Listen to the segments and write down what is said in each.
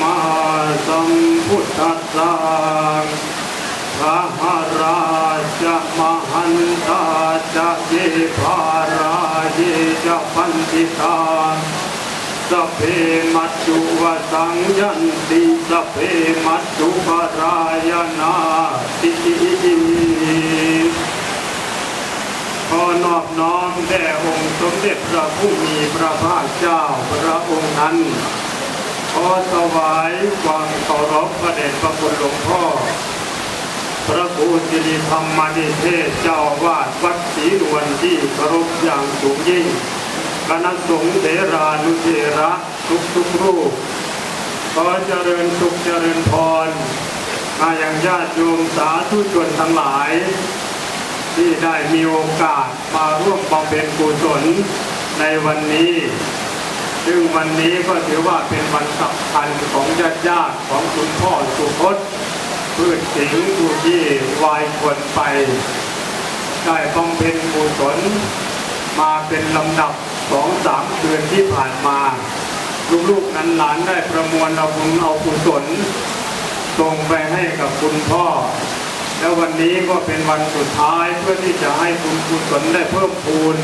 มาสัมพุทธัสสะพระราชมหันตาจะเยภาราเยจะพันธิตาสเพมัจจุวสังยันติสเพมัจจุปรายนาติขอนอบน้อมแด่องค์สมเด็จพระผู้มีพระภาคเจ้าพระองค์นั้น อถวายความเคารพพระเดชพระคุณหลวงพ่อ พระครูสิริธรรมนิเทศเจ้าวาดวัดศรีนวลที่เคารพอย่างสูงยิ่งคณะสงฆ์เถรานุเถระทุกทุกรูปขอเจริญสุขเจริญพร มาอย่างญาติโยมสาธุชนทั้งหลาย ที่ได้มีโอกาสมาร่วมบำเพ็ญกุศลในวันนี้ ซึ่งวันนี้ก็ถือว่าเป็นวันสำคัญของญาติญาติๆของคุณพ่อสุพจน์พืชสิงห์ผู้ที่วายควรไป ได้บำเพ็ญกุศลมาเป็นลำดับสองสามเดือนที่ผ่านมา ลูกๆนั้นหลานได้ประมวลเอาบุญเอากุศลส่งไปให้กับคุณพ่อ แล้ววันนี้ก็เป็นวันสุดท้ายเพื่อที่จะให้บุญกุศลได้เพิ่มพูน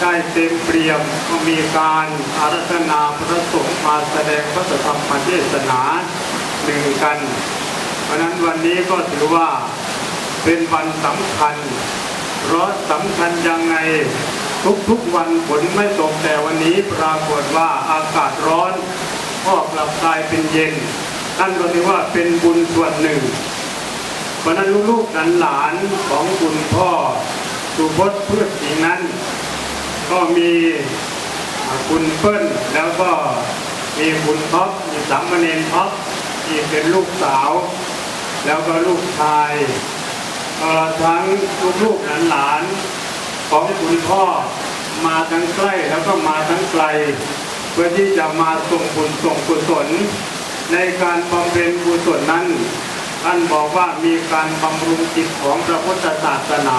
ได้เต็มเปี่ยมก็มีการอารัธนาพระสงฆ์มาแสดงพระธรรมเทศนาหนึ่งกัน เพราะนั้นวันนี้ก็ถือว่าเป็นวันสำคัญ เพราะสำคัญยังไงทุกๆวันฝนไม่ตกแต่วันนี้ปรากฏว่าอากาศร้อนก็กลับกลายเป็นเย็นนั่นก็ถือว่าเป็นบุญส่วนหนึ่ง เพราะนั้นลูกหลานของคุณพ่อสุพจน์พืชสิงห์นั้น ก็มีคุณเปิ้ลแล้วก็มีคุณท็อปมีสัมมเนนท็อปที่เป็นลูกสาว แล้วก็ลูกชายทั้งลูกๆหลานๆของคุณพ่อมาทั้งใกล้แล้วก็มาทั้งไกล เพื่อที่จะมาส่งบุญส่งกุศลในการบำเพ็ญกุศลนั้นท่านบอกว่ามีการบำรุงจิตของพระพุทธศาสนา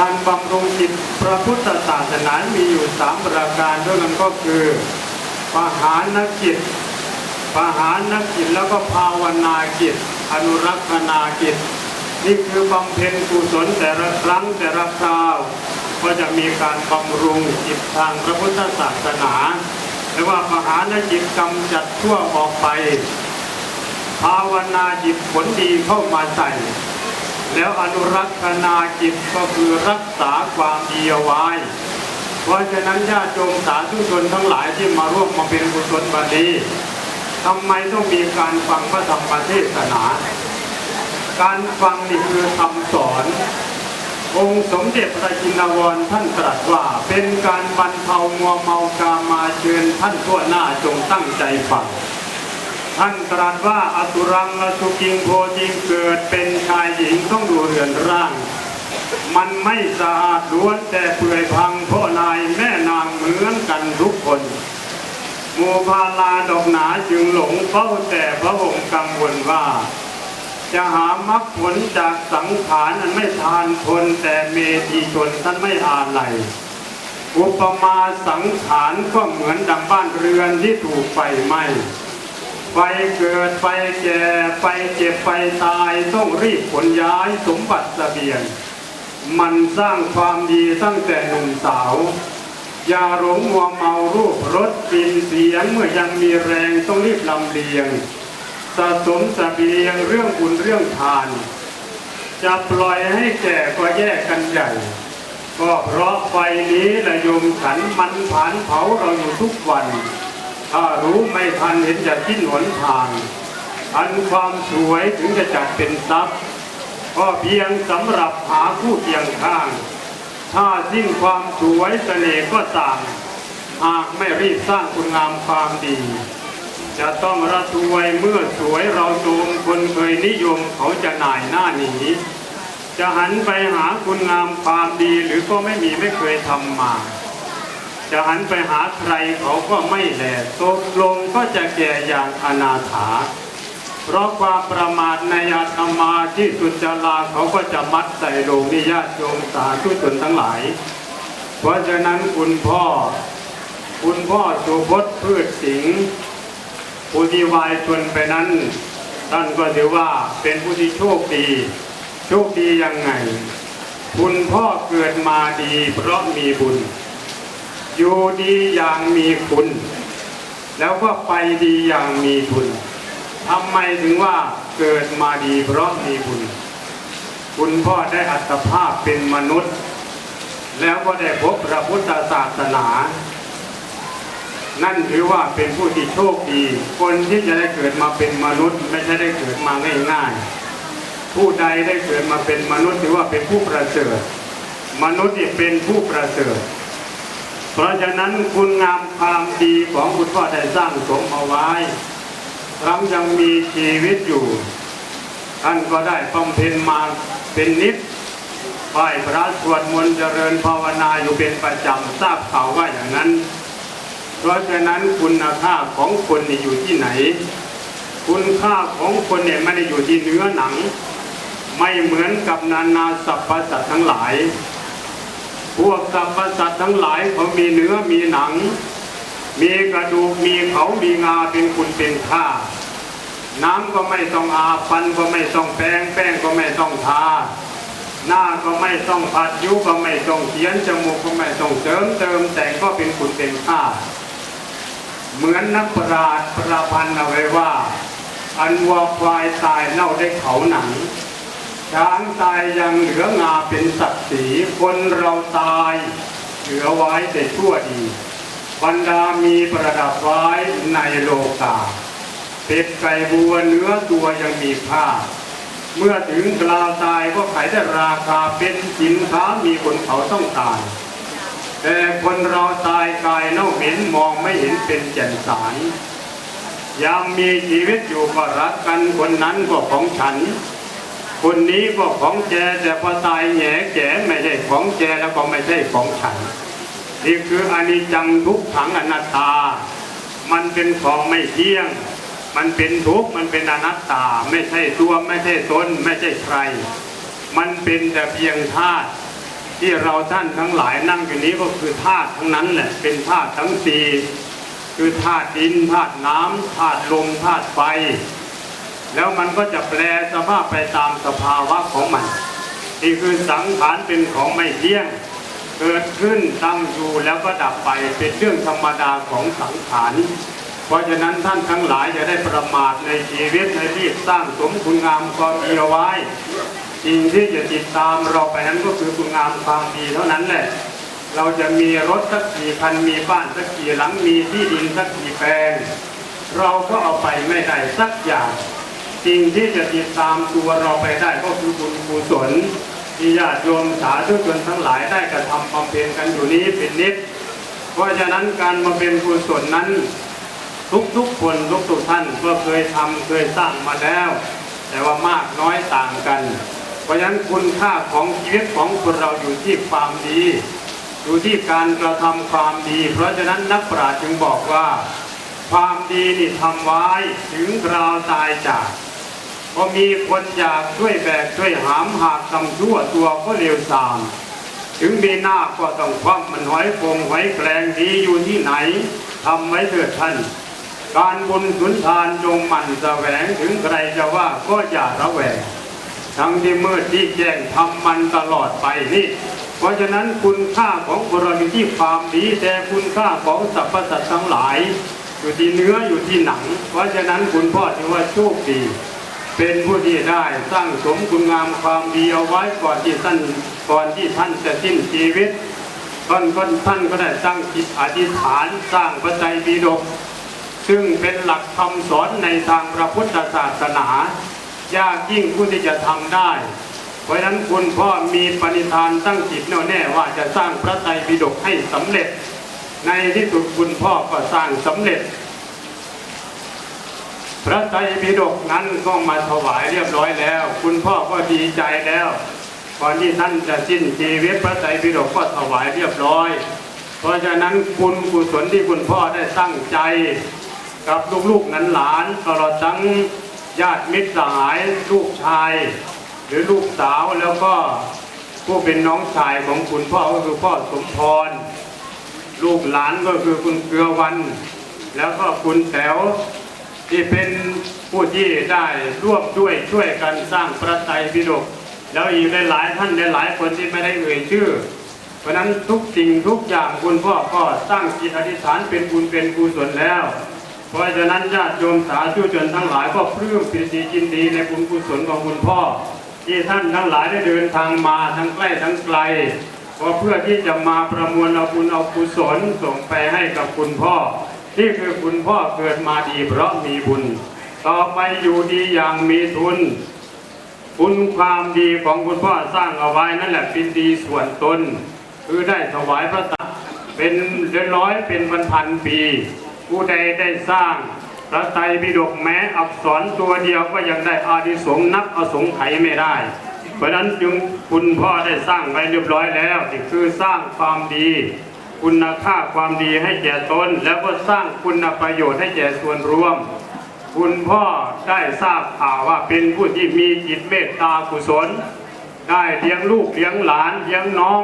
การบำรุงจิตพระพุทธศาสนามีอยู่สามประการด้วยกันก็คือปหานกิจปหานกิจแล้วก็ภาวนากิจ อนุรักษนากิจ นี่คือบำเพ็ญกุศลแต่ละครั้งแต่ละคราว ก็จะมีการบำรุงจิตทางพระพุทธศาสนาหรือว่าปหานกิจกำจัดชั่วออกไป ภาวนาจิตผลดีเข้ามาใส่ แล้วอนุรักษนาจิตก็คือรักษาความดีเอาไว้ เพราะฉะนั้นญาติโยมสาธุชนทั้งหลายที่มาร่วมมาเป็นกุศลบันนี้ทำไมต้องมีการฟังพระธรรมเทศนา การฟังนี่คือคำสอน องค์สมเด็จพระจินวรท่านตรัสว่าเป็นการบรรเทามัวเมากามาเชิญท่านทั่วหน้าจงตั้งใจฟัง ท่านตรัสว่าอสุรังอสุกิงโพจิงเกิดเป็นชายหญิงต้องดูเรือนร่าง มันไม่สะอาดล้วนแต่เปื่อยพังเพ่อนายแม่นางเหมือนกันทุกคนโมพาลาดอกหนาจึงหลงเฝ้าแต่พระองค์กังวลว่า จะหามรรคผลจากสังขารอันไม่ทานทนแต่เมธีชนท่านไม่อาลัยอุปมาสังขารก็เหมือนดังบ้านเรือนที่ถูกไฟไหม้ ไฟเกิดไฟแก่ไฟเจ็บไฟตายต้องรีบขนย้ายสมบัติเสบียง มันสร้างความดีตั้งแต่หนุ่มสาว อย่าหลงมัวเมารูปรสกลิ่นเสียงเมื่อยังมีแรงต้องรีบลำเลียงสะสมเสบียงเรื่องบุญเรื่องทาน จะปล่อยให้แก่ก็แยกกันใหญ่ ก็เพราะไฟนี้ระยมขันมันผ่านเผาเราอยู่ทุกวัน ถ้ารู้ไม่ทันเห็นจะทิ้นหนทาง อันความสวยถึงจะจัดเป็นทรัพย์ก็เพียงสำหรับหาคู่เคียงข้าง ถ้าสิ้นความสวยเสน่ห์ก็ต่าง หากไม่รีบสร้างคุณงามความดี จะต้องระทวยเมื่อสวยเราโจมคนเคยนิยมเขาจะหน่ายหน้าหนีจะหันไปหาคุณงามความดีหรือก็ไม่มีไม่เคยทำมา จะหันไปหาใครเขาก็ไม่แลตกลงก็จะแก่อย่างอนาถา เพราะความประมาทในอาตมาที่สุจลาเขาก็จะมัดใส่ลงนิญาโยมสาธุชนทั้งหลาย เพราะฉะนั้นคุณพ่อ คุณพ่อสุพจน์พืชสิงห์ผู้ที่วายชนไปนั้น ท่านก็ถือว่าเป็นผู้ที่โชคดี โชคดียังไง คุณพ่อเกิดมาดีเพราะมีบุญ อยู่ดีอย่างมีคุณ แล้วก็ไปดีอย่างมีบุญทำไมถึงว่าเกิดมาดีเพราะมีบุญคุณพ่อได้อัตภาพเป็นมนุษย์ แล้วก็ได้พบพระพุทธศาสนา นั่นถือว่าเป็นผู้ที่โชคดี คนที่จะได้เกิดมาเป็นมนุษย์ ไม่ใช่ได้เกิดมาง่ายๆ ผู้ใดได้เกิดมาเป็นมนุษย์ถือว่าเป็นผู้ประเสริฐ มนุษย์เป็นผู้ประเสริฐ เพราะฉะนั้นคุณงามความดีของคุณพ่อได้สร้างสมเอาไว้ครั้งยังมีชีวิตอยู่ ท่านก็ได้บำเพ็ญมาเป็นนิดไหว้พระสวดมนต์เจริญภาวนาอยู่เป็นประจำทราบข่าวว่าอย่างนั้น เพราะฉะนั้นคุณค่าของคนนี่อยู่ที่ไหน คุณค่าของคนเนี่ยไม่ได้อยู่ที่เนื้อหนัง ไม่เหมือนกับนานาสรรพสัตว์ทั้งหลาย พวกสรรพสัตว์ทั้งหลายเขามีเนื้อมีหนัง มีกระดูกมีเขามีงาเป็นคุณเป็นค่า น้ำก็ไม่ต้องอาบฟันก็ไม่ต้องแปรงแป้งก็ไม่ต้องทา หน้าก็ไม่ต้องผัดยุก็ไม่ต้องเขียนจมูกก็ไม่ต้องเสริมเติมแต่งก็เป็นคุณเป็นค่า เหมือนนักปราชญ์ประพันธ์เอาไว้ว่า อันวัวควายตายเน่าได้เขาหนัง ช้างตายยังเหลืองาเป็นศักดิ์ศรีคนเราตายเหลือไว้แต่ชั่วดีบรรดามีประดับไว้ในโลกาเป็ดไก่บัวเนื้อตัวยังมีค่าเมื่อถึงกลาตายก็ขายได้ราคาเป็นสินค้ามีคนเขาต้องตาย แต่คนเราตายกายเน่าเหม็นมองไม่เห็นเป็นแจ่มสารยามมีชีวิตอยู่ก็รักกันคนนั้นก็ของฉัน คนนี้ก็ของแกแต่พอตายแหง่แกไม่ใช่ของแกแล้วก็ไม่ใช่ของฉัน นี่คืออนิจจังทุกขังอนัตตา มันเป็นของไม่เที่ยง มันเป็นทุกข์มันเป็นอนัตตา ไม่ใช่ตัวไม่ใช่ตนไม่ใช่ใคร มันเป็นแต่เพียงธาตุที่เราท่านทั้งหลายนั่งอยู่นี้ก็คือธาตุทั้งนั้นแหละเป็นธาตุทั้งสี่คือธาตุดินธาตุน้ำธาตุลมธาตุไฟ แล้วมันก็จะแปลสภาพไปตามสภาวะของมัน นี่คือสังขารเป็นของไม่เที่ยง เกิดขึ้นตั้งอยู่แล้วก็ดับไปเป็นเรื่องธรรมดาของสังขารเพราะฉะนั้นท่านทั้งหลายจะได้ประมาทในชีวิตในรีบสร้างสมคุณงามความดีเอาไว้สิ่งที่จะติดตามเราไปนั้นก็คือคุณงามความดีเท่านั้นแหละ เราจะมีรถสักกี่คันมีบ้านสักกี่หลังมีที่ดินสักกี่แปลง เราก็เอาไปไม่ได้สักอย่าง สิ่งที่จะติดตามตัวเราไปได้ก็คือบุญกุศลที่ญาติโยมสาธุชนทั้งหลายได้กระทำบำเพ็ญกันอยู่นี้เป็นนิด เพราะฉะนั้นการมาเป็นกุศลนั้น ทุกๆคนทุกๆท่านก็เคยทำเคยสร้างมาแล้ว แต่ว่ามากน้อยต่างกัน เพราะฉะนั้นคุณค่าของชีวิตของคนเราอยู่ที่ความดีอยู่ที่การกระทำความดี เพราะฉะนั้นนักปราชญ์จึงบอกว่า ความดีนี่ทำไว้ถึงคราตายจาก พอมีคนอยากช่วยแบกช่วยหามหากทำชั่วตัวก็เร็วสาม ถึงมีหน้าก็ต้องคว่ำมันหอยโกงหอยแกลงดีอยู่ที่ไหนทำไว้เถิดท่าน การบุญสุนทานจงหมั่นแสวงถึงใครจะว่าก็อย่าระแวงทั้งที่มืดที่แจ้งทำมันตลอดไปนี่เพราะฉะนั้นคุณค่าของคนเราอยู่ที่ความดีแต่คุณค่าของสรรพสัตว์ทั้งหลาย อยู่ที่เนื้ออยู่ที่หนัง เพราะฉะนั้นคุณพ่อถือว่าโชคดี เป็นผู้ที่ได้สร้างสมคุณงามความดีเอาไว้ก่อนที่ท่านก่อนที่ท่านจะสิ้นชีวิตท่านก็ท่านก็ได้ตั้างจิตอธิษฐานสร้างพระไตรปิฎกซึ่งเป็นหลักคำสอนในทางพระพุทธศาสนา ยากยิ่งผู้ที่จะทำได้ เพราะนั้นคุณพ่อมีปณิธานตั้งจิตแน่วแน่ว่าจะสร้างพระไตรปิฎกให้สำเร็จ ในที่สุดคุณพ่อก็สร้างสำเร็จ พระไตรปิฎกนั้นก็มาถวายเรียบร้อยแล้ว คุณพ่อก็ดีใจแล้วก่อนที่ท่านจะสิ้นชีวิตพระไตรปิฎกก็ถวายเรียบร้อย เพราะฉะนั้นคุณกุศลที่คุณพ่อได้ตั้งใจ กับลูกๆนั้นหลานตลอดทั้งญาติมิตรสหายลูกชาย หรือลูกสาวแล้วก็ผู้เป็นน้องชายของคุณพ่อก็คือพ่อสมพร ลูกหลานก็คือคุณเกลือวัน แล้วก็คุณแต๋ว ที่เป็นผู้ที่ได้ร่วมด้วยช่วยกันสร้างพระไตรปิฎกแล้วอีกหลายท่านหลายคนที่ไม่ได้เอ่ยชื่อ เพราะนั้นทุกสิ่งทุกอย่างคุณพ่อก็ตั้างจิตอธิษฐานเป็นบุญเป็นกุศลแล้ว เพราะฉะนั้นญาติโยมสาธุชนทั้งหลายก็ปลื้มปิติยินดีในบุญกุศลของคุณพ่อ ที่ท่านทั้งหลายได้เดินทางมาทั้งใกล้ทั้งไกลก็เพื่อที่จะมาประมวลเอาบุญเอากุศลส่งไปให้กับคุณพ่อ นี่คือคุณพ่อเกิดมาดีเพราะมีบุญ ต่อไปอยู่ดีอย่างมีทุนคุณความดีของคุณพ่อสร้างเอาไว้นั่นแหละเป็นดีส่วนตน คือได้ถวายพระตาเป็นเดือนร้อยเป็นพันพันๆปี ผู้ใดได้สร้างพระไตรปิฎกแม้อักษรตัวเดียวก็ยังได้อาดิสงนับอสงไขยไม่ได้ เพราะฉะนั้นจึงคุณพ่อได้สร้างไว้เรียบร้อยแล้วนี่คือสร้างความดี คุณค่าความดีให้แก่ตน แล้วก็สร้างคุณประโยชน์ให้แก่ส่วนรวม คุณพ่อได้ทราบข่าวว่าเป็นผู้ที่มีจิตเมตตากุศล ได้เลี้ยงลูกเลี้ยงหลานเลี้ยงน้อง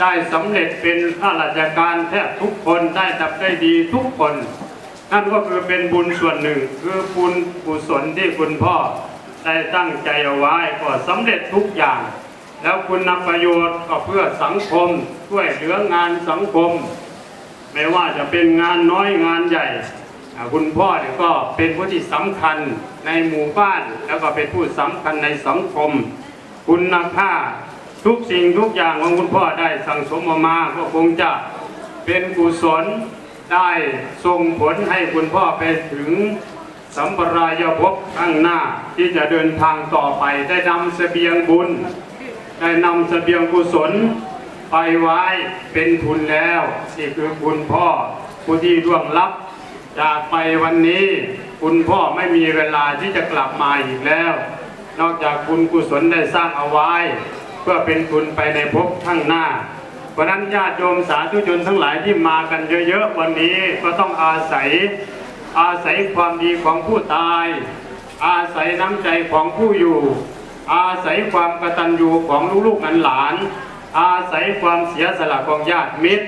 ได้สำเร็จเป็นข้าราชการแทบทุกคนได้ดับได้ดีทุกคน นั่นก็คือเป็นบุญส่วนหนึ่ง คือบุญกุศลที่คุณพ่อได้ตั้งใจเอาไว้ก็สำเร็จทุกอย่าง แล้วคุณประโยชน์ก็เพื่อสังคมช่วยเหลืองานสังคม ไม่ว่าจะเป็นงานน้อยงานใหญ่ คุณพ่อเนี่ยก็เป็นผู้ที่สำคัญในหมู่บ้าน แล้วก็เป็นผู้สำคัญในสังคม คุณค่าทุกสิ่งทุกอย่างของคุณพ่อได้สั่งสมมามาก็คงจะเป็นกุศลได้ส่งผลให้คุณพ่อไปถึงสัมปรายภพข้างหน้าที่จะเดินทางต่อไปได้นำเสบียงบุญ ได้นำเสบียงกุศลไปไว้เป็นทุนแล้วนี่คือคุณพ่อผู้ที่ร่วงลับ จากไปวันนี้ คุณพ่อไม่มีเวลาที่จะกลับมาอีกแล้ว นอกจากคุณกุศลได้สร้างเอาไว้ เพื่อเป็นทุนไปในภพข้างหน้าเพราะฉะนั้นญาติโยมสาธุชนทั้งหลายที่มากันเยอะๆวันนี้ก็ต้องอาศัยอาศัยความดีของผู้ตาย อาศัยน้ำใจของผู้อยู่ อาศัยความกตัญญูของลูกๆหลาน อาศัยความเสียสละของญาติมิตร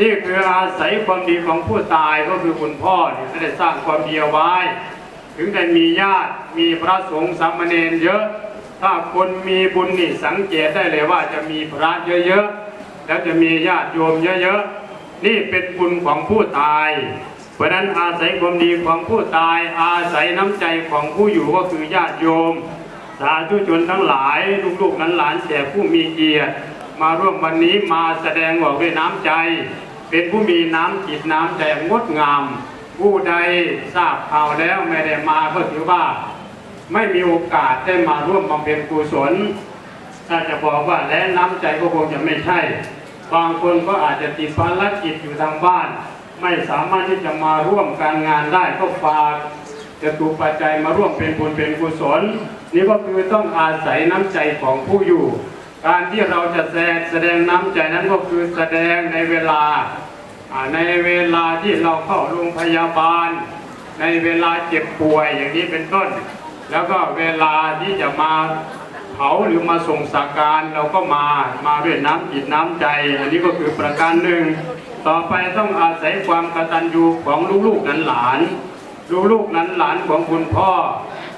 นี่คืออาศัยความดีของผู้ตายก็คือคุณพ่อที่ได้สร้างความดีเอาไว้ ถึงได้มีญาติมีพระสงฆ์สามเณรเยอะ ถ้าคนมีบุญนี่สังเกตได้เลยว่าจะมีพระเยอะๆ แล้วจะมีญาติโยมเยอะๆ นี่เป็นบุญของผู้ตายเพราะฉะนั้นอาศัยความดีของผู้ตายอาศัยน้ำใจของผู้อยู่ก็คือญาติโยม สาธุชนทั้งหลายลูกๆนั้นหลานๆแต่ผู้มีเกียรติมาร่วมวันนี้มาแสดงออกด้วยน้ำใจ เป็นผู้มีน้ำจิตน้ำใจงดงาม ผู้ใดทราบข่าวแล้วไม่ได้มาก็ถือว่า ไม่มีโอกาสได้มาร่วมบำเพ็ญกุศลถ้าจะบอกว่าและน้ำใจก็คงจะไม่ใช่ บางคนก็อาจจะติดภารกิจอยู่ทางบ้าน ไม่สามารถที่จะมาร่วมการงานได้ก็ฝากจะถูกปัจจัยมาร่วมเป็นบุญเป็นกุศล นี่ก็คือต้องอาศัยน้ำใจของผู้อยู่ การที่เราจะแสดงแสดงน้ำใจนั้นก็คือแสดงในเวลา ในเวลาที่เราเข้าโรงพยาบาล ในเวลาเจ็บป่วยอย่างนี้เป็นต้น แล้วก็เวลาที่จะมาเผาหรือมาส่งสักการเราก็มามาด้วยน้ำจิตน้ำใจ อันนี้ก็คือประการหนึ่ง ต่อไปต้องอาศัยความกตัญญูของลูกๆนั้นหลานลูกๆนั้นหลานของคุณพ่อ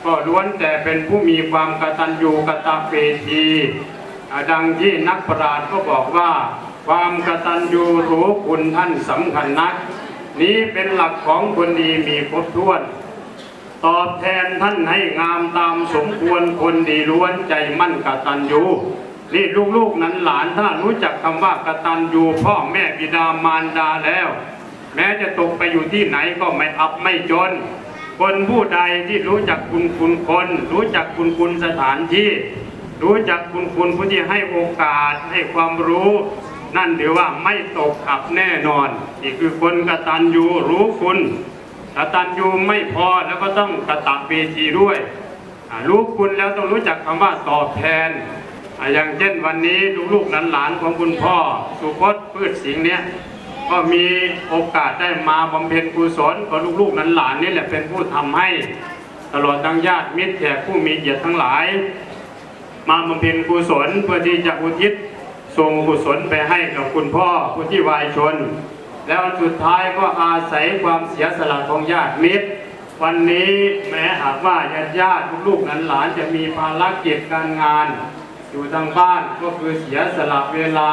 ก็ล้วนแต่เป็นผู้มีความกตัญญูกตเวทีดังที่นักปราชญ์ก็บอกว่า ความกตัญญูรู้คุณท่านสำคัญนัก นี้เป็นหลักของคนดีมีครบถ้วน ตอบแทนท่านให้งามตามสมควรคนดีล้วนใจมั่นกตัญญูนี่ลูกๆนั้นหลานถ้ารู้จักคำว่ากตัญญูพ่อแม่บิดามารดาแล้ว แม้จะตกไปอยู่ที่ไหนก็ไม่อับไม่จน คนผู้ใดที่รู้จักคุณคุณคน รู้จักคุณคุณสถานที่ รู้จักคุณคุณผู้ที่ให้โอกาสให้ความรู้ นั่นถือว่าไม่ตกอับแน่นอนนี่คือคนกตัญญูรู้คุณกตัญญูไม่พอแล้วก็ต้องกตเวทีด้วย รู้คุณแล้วต้องรู้จักคำว่าตอบแทนอ่าอย่างเช่นวันนี้ลูกๆหลานๆของคุณพ่อ สุพจน์พืชสิงห์เนี่ย ก็มีโอกาสได้มาบำเพ็ญกุศลกับลูกๆหลานๆนี่แหละเป็นผู้ทำให้ตลอดทั้งญาติมิตรแขกผู้มีเกียรติทั้งหลาย มาบำเพ็ญกุศลเพื่อที่จะอุทิศส่งกุศลไปให้กับคุณพ่อผู้ที่วายชน แล้วสุดท้ายก็อาศัยความเสียสละของญาติมิตร วันนี้แม้หากว่าญาติญาติลูกๆหลานๆจะมีภารกิจการงาน อยู่ทางบ้านก็คือเสียสละเวลา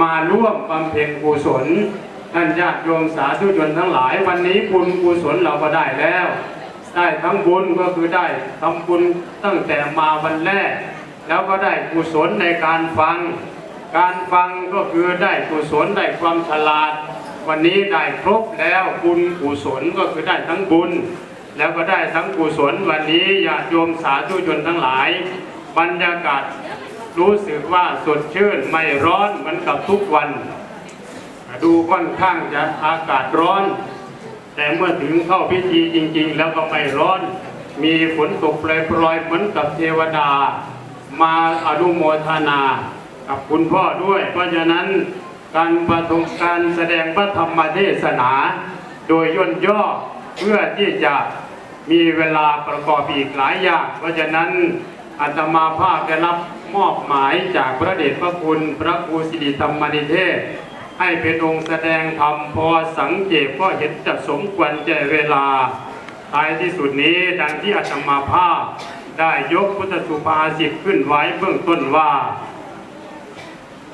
มาร่วมบำเพ็ญกุศลท่านญาติโยมสาธุชนทั้งหลาย วันนี้บุญกุศลเราก็ได้แล้ว ได้ทั้งบุญก็คือได้ทำบุญตั้งแต่มาวันแรก แล้วก็ได้กุศลในการฟัง การฟังก็คือได้กุศลได้ความฉลาด วันนี้ได้ครบแล้วบุญกุศลก็คือได้ทั้งบุญ แล้วก็ได้ทั้งกุศลวันนี้ญาติโยมสาธุชนทั้งหลาย บรรยากาศ รู้สึกว่าสดชื่นไม่ร้อนเหมือนกับทุกวัน ดูค่อนข้างจะอากาศร้อน แต่เมื่อถึงเข้าพิธีจริง ๆ แล้วก็ไม่ร้อน มีฝนตกปลอยๆเหมือนกับเทวดา มาอนุโมทนากับคุณพ่อด้วย เพราะฉะนั้นการประทมการแสดงพระธรรมเทศนา โดยย่นย่อเพื่อที่จะมีเวลาประกอบอีกหลายอย่าง เพราะฉะนั้นอาตมาภาพได้รับ มอบหมายจากพระเดชพระคุณพระครูสิริธรรมนิเทศ ให้เป็นองค์แสดงธรรมพอสังเกตก็เห็นจะสมควรแก่เวลาท้ายที่สุดนี้ดังที่อาตมาภาพได้ยกพุทธสุภาษิตขึ้นไว้เบื้องต้นว่า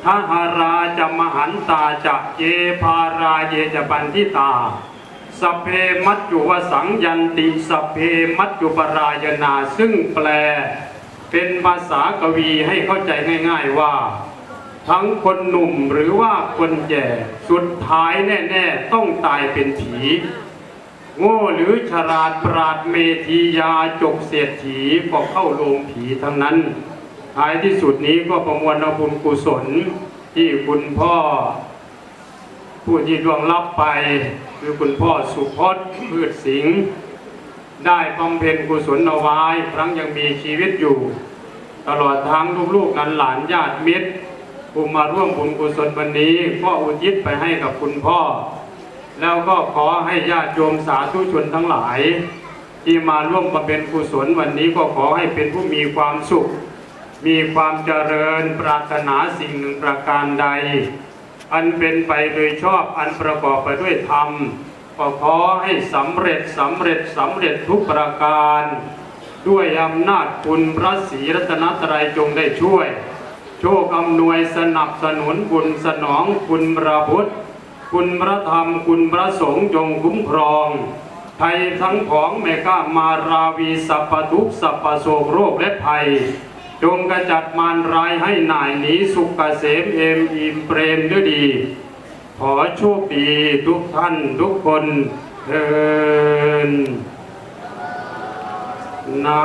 ทหาราจะมหันตาจะเยพาราเยจะปันทิตาสเพมัจจุวสังยันติสเพมัจจุปรายนาซึ่งแปล เป็นภาษากวีให้เข้าใจง่าย ๆว่า ทั้งคนหนุ่มหรือว่าคนแก่สุดท้ายแน่ ๆ ต้องตายเป็นผี โง่หรือฉลาดปราดเมธียาจกเศรษฐีก็เข้าโรงผีทั้งนั้นท้ายที่สุดนี้ก็ประมวลเอาบุญกุศลที่คุณพ่อ ผู้ที่ดวงลับไป คือคุณพ่อสุพจน์พืชสิงห์ ได้บำเพ็ญกุศลเอาไว้ครั้งยังมีชีวิตอยู่ ตลอดทั้งลูกๆนั้นหลานญาติมิตรผู้มาร่วมบุญกุศลวันนี้ก็อุทิศไปให้กับคุณพ่อ แล้วก็ขอให้ญาติโยมสาธุชนทั้งหลาย ที่มาร่วมบำเพ็ญกุศลวันนี้ก็ขอให้เป็นผู้มีความสุข มีความเจริญปรารถนาสิ่งหนึ่งประการใด อันเป็นไปโดยชอบอันประกอบไปด้วยธรรม ก็ขอให้สำเร็จสำเร็จสำเร็จทุกประการ ด้วยอำนาจคุณพระศรีรัตนตรัยจงได้ช่วย โชคอำนวยสนับสนุนบุญสนองคุณพระพุทธ คุณพระธรรมคุณพระสงฆ์จงคุ้มครองไทยทั้งของแม่ก้ามาราวีสัพพทุกสัพพโศกโรคและภัย จงกระจัดมารร้ายให้หน่ายหนีสุขเกษมเอมอิ่มเปรมด้วยดี ขอโชคดีทุกท่านทุกคนเทินนะ